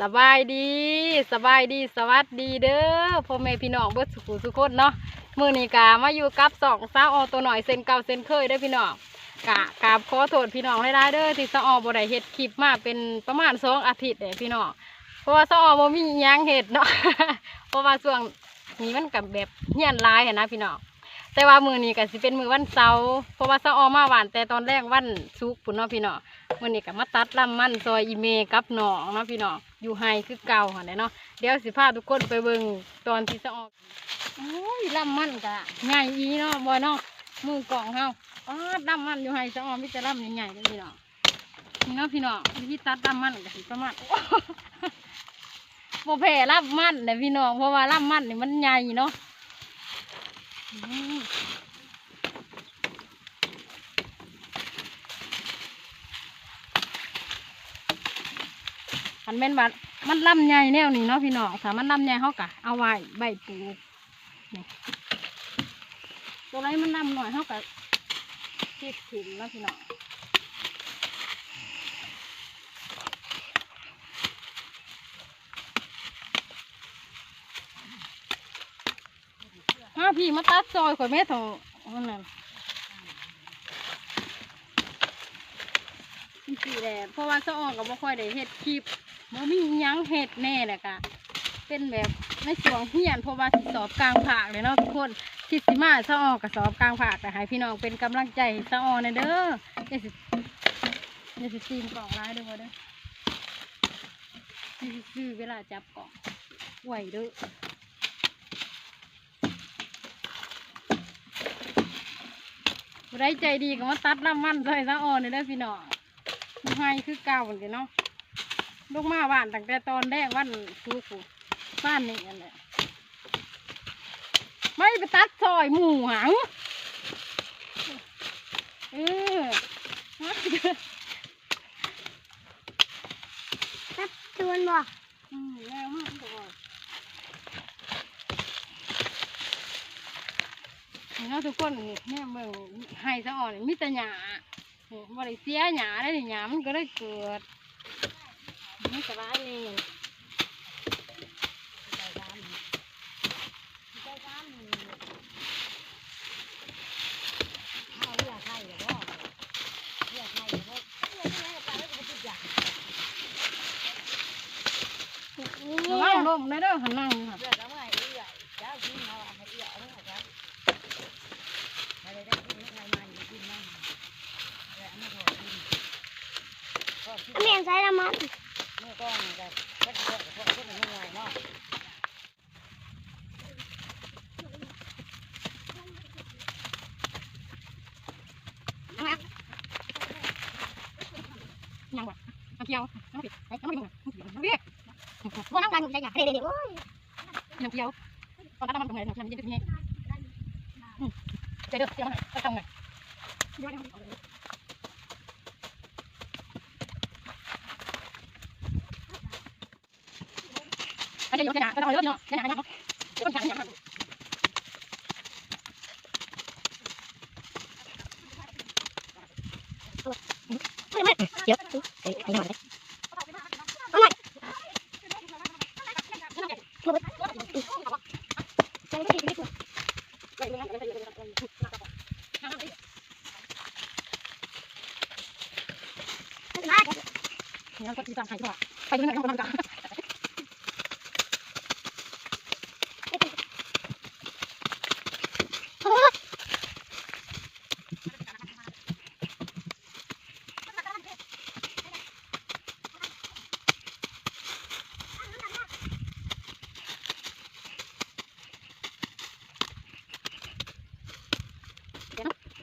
สบายดีสบายดีสวัสดีเด้อพ่อแม่พี่น้องเบิดสุขุสุขคนเนาะมือนี้กามาอยู่กับสองสาวออตัวหน่อยเส้นเก่าเส้นเคยเด้พี่น้องกะกาบขอโทษพี่น้องให้ได้เด้อที่สาวออบ่ได้เฮ็ดคลิปมาเป็นประมาณสองอาทิตย์เด้พี่น้องเพราะว่าสาวออบ่มียังเฮ็ดเนาะเพราะว่าช่วงนี้มันกับแบบเฮียนลายหั้นนะพี่น้องแต่ว่ามือนี้ก็สิเป็นมือวันเสาร์เพราะว่าสาวออมาหวานแต่ตอนแรกวันศุกร์พุ่นเนาะพี่น้องมือนี้ก็มาตัดลำมันซอยอีเมกับหนองเนาะพี่น้อง อยู่ไฮคือเก่าค่ะเนาะเดี๋ยวสิพาทุกคนไปเบิ่งตอนที่จะออกโอ้ยลำมันกะใหญ่อีเนาะบอยเนาะมือกล่องเฮาอ๋อลำมันอยู่ไฮจะออกมิจะลำใหญ่ๆเลยพี่น้องนี่เนาะพี่น้องวิธีตัดลำมันก็สิประมาณโมแผ่ลำมันเลยพี่น้องเพราะว่าลำมันนี่มันใหญ่เนาะ มันแม่นว่ามันลำใหญ่แนวนี้เนาะพี่น้องถ้ามันลำใหญ่เขากะเอาไว้ใบปลูกนี่ตัวไรมันลำหน่อยเขากะเก็บถิ่นเนาะพี่น้องมาพี่มาตัดซอยข่อยแม่ถอะนั่นน่ะนี่แหละเพราะว่าสะออนก็บ่ค่อยได้เฮ็ดคลิป บ่มีหยังเฮ็ดแน่แหละกะเป็นแบบในช่วงเฮียนเพราะว่าสิสอบกลางภาคเลยเนาะทุกคนทิศสิมาสะออกับสอบกลางภาคแต่ให้พี่น้องเป็นกำลังใจให้สะออในอยเด้ออย่าสิอย่าสิตีมกล่องร้ายเด้อบ่เด้อนี่คือเวลาจับกล่องไหวเด้อได้ใจดีก็มาตัดลำมันซอยสะออในอยเด้อพี่น้องบ่ให้คือเก่าเหมือนกันเนาะ ลูกมาบ้านตั้งแต่ตอนแรกวันฟูฟูบ้านนี่อันแหละไม่ไปตัดซอยหมูหังเออมาตัดตัวนบ่อืมแล้วมากตัวนี่เนาะทุกคนนี่แม่เบิ่งให้ซะอ่อนมีแต่หญ้าบ่ได้เสียหญ้าได้หญ้ามันก็ได้เกิด สบายนี่ระวังลมนะเด้อหันนั่งค่ะ เมียนใช้ละมัน ยังบ่เอาเกี่ยวเอาปิดเอาไม่ดูเอาดิบ่นั่งกันใจหยาเด็ดๆโอ้ยยังเกี่ยวตอนนั้นมันตรงไหนทำยังจะเป็นไงใจเด้อเกี่ยวมันจะทำไงเดี๋ยวเดี๋ยวอันนี้ยกขนาดก็ต้องยกเนาะขนาดเนาะต้นขนาดอย่างนั้น ไม่ไม่เดี๋ยวไอ้ไอ้หน่อยเลยเอาหน่อยใจไม่ดีไม่ถูกนี่ก็ตีตามใคร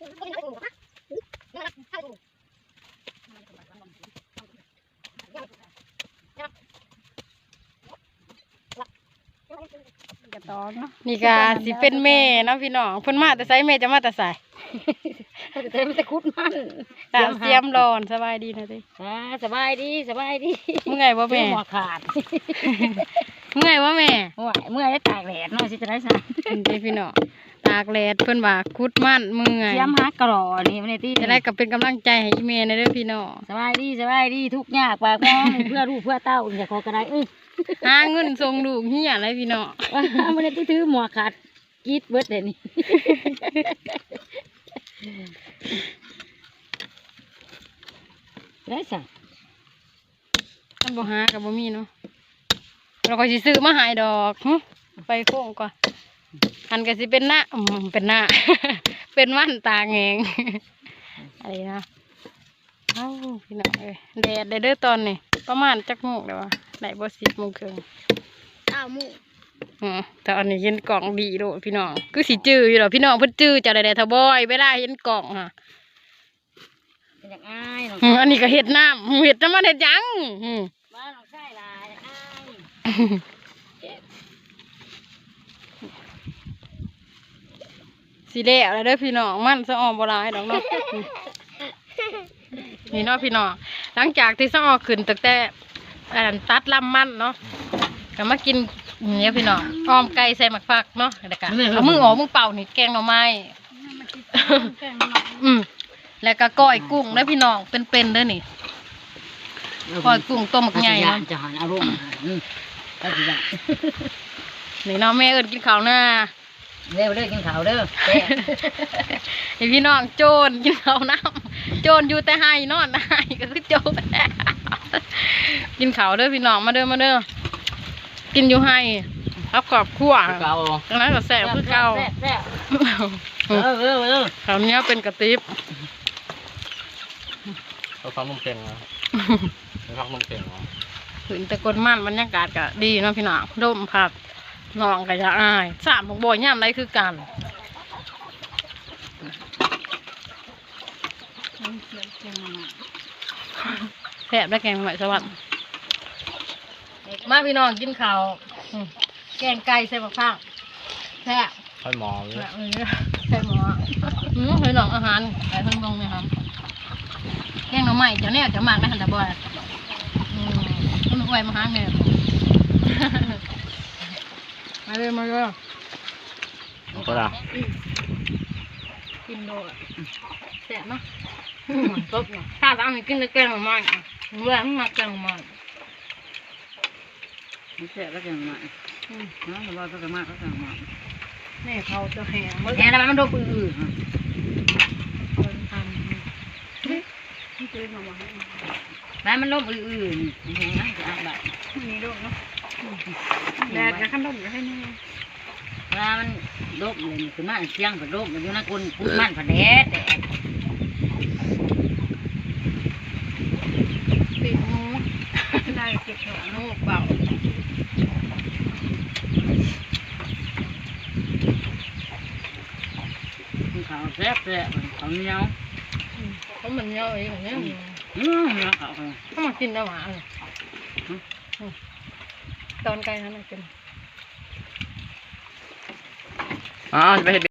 ตอนเนาะนี่ก็สิเป็นแม่เนาะพี่น้องเพิ่นมาแต่ไสแม่จะมาแต่ไสแต่มันจะคุดมันตามเสียมรอนสบายดีนะติอ่าสบายดีสบายดีเมื่อยบ่แม่หัวขาดเมื่อยบ่แม่เมื่อยเมื่อยได้ตากแดดเนาะสิจะได้ซะเป็นเด้พี่น้อง ตากแดดเพิ่นว่าคุดมันเมื่อยเสียมหากรอนี่มันนี่ที่จะได้ก็เป็นกำลังใจให้อีเมย์นะเด้อพี่น้องสบายดีสบายดีทุกยากปากมองเพื่อลูกเพื่อเต้าอย่าขอกระไรอื้อหาเงินส่งลูกเฮียอะไรพี่น้องมันนี่ที่ถือหมวกขาดกรีดเบิดเลยนี่ได้สะมันบ่หากับบ่มีเนาะเราก็สิซื้อมาใหายดอกหึไปโค้งก่อน อันก็สิเป็นหน้าอืมเป็นหน้า เป็นวันตาแงงอะไรนะเอ้าพี่น้องเอ้ยแดดได้เด้อตอนนี้ประมาณจักโมงเดี๋ยววะได้บ่สิบโมงครึ่งอ้าวมูอืมแต่อันนี้เห็นกล่องดีโดดพี่น้องคือสิจื้ออยู่ดอกพี่น้องเพิ่นจื้อจะได้ได้ทบอยเวลาเห็นกล่องค่ะเป็นอย่างอ้ายน้องอืมอันนี้ก็เห็ดน้ำเห็ดน้ำมันเห็ดหยังอืม บ้านน้องชายหลายอ้าย สีแดงอะไรเด้อพี่น้องมันสะออมบหลายดอกเนาะอืมนี่เนาะพี่น้องหลังจากที่สะออขึ้นตั้งแต่อันตัดลำมันเนาะก็มากินเนี่ยพี่น้องอ้อมไก่ใส่หมักฟักเนาะแล้วก็เอามือออกมือเป่านี่แกงหน่อไม้อืมแล้วก็ก้อยกุ้งเด้อพี่น้องเป็นๆเด้อนี่ก้อยกุ้งต้มหมักใหญ่เนาะเนาะจะหันอารมณ์อืมก็สิได้นี่เนาะแม่เอิญกินข้าวหน้า เร็วเด้อกินข้าวเด้อแซ่บไอพี่น้องโจรกินข้าวน้ำโจรอยู่แต่ให้นอนให้ก็คือโจรกินข้าวเด้อพี่น้องมาเด้อมาเด้อกินอยู่ให้รับขอบครัวเก่าตรงนั้นก็แสบคือเก่าแซ่บแซ่บเออเออเออข้าวเหนี้ยวเป็นกระติบเราฟังนมเค็งนะเราฟังนมเค็งนะถึงแต่กนมันบรรยากาศก็ดีเนาะพี่น้องร่มผัก น้องก็จะอายสามของบ่อยย่ำไรคือกันแสบและแกงหอยสวัสดิ์มาพี่น้องกินข้าวอืมแกงไก่ใส่ผักผักแซ่บค่อยมองเลยแบบนี้ใส่หมออืมพี่น้องอาหารไก่ทั้งตรงเลยครับแกงหน่อไม้เจ้าเนี่ยจะมากนะฮันตาบอยอืมมันอวยมาหาเนี่ย มาเลยมาเลยก็ได้กินโดดแซ่บเนาะตบเนาะถ้าจะเอาให้กินแต่แกงหน่อไม้อะเมื่อมันมาแกงหน่อไม้แซ่บแล้วกันมาอืมเนาะรอสักมากก็สั่งมาแม่เขาจะแหงแอนแล้วมันโดนปืนคนทำนี่คือหน่อไม้แล้วมันล้มอื่นๆนี่นะจะอ่านแบบมีโดดเนาะ แดดกับขนมจะให้แน่เวลามันโดบเลยนี่คือมันเสียงผัดโดบมันอยู่ในกุนกุนมันผัดแดดแดดปีกหมูได้เก็บหัวนูกเปล่ากินข้าวแซ่บแซ่บข้าวเหนียวเพราะมันเยอะเองเนี่ยอืมเหนียวข้าวถ้ามากินได้หมาเลย ตอนไกลขนานกินอ๋อจะไปเห็น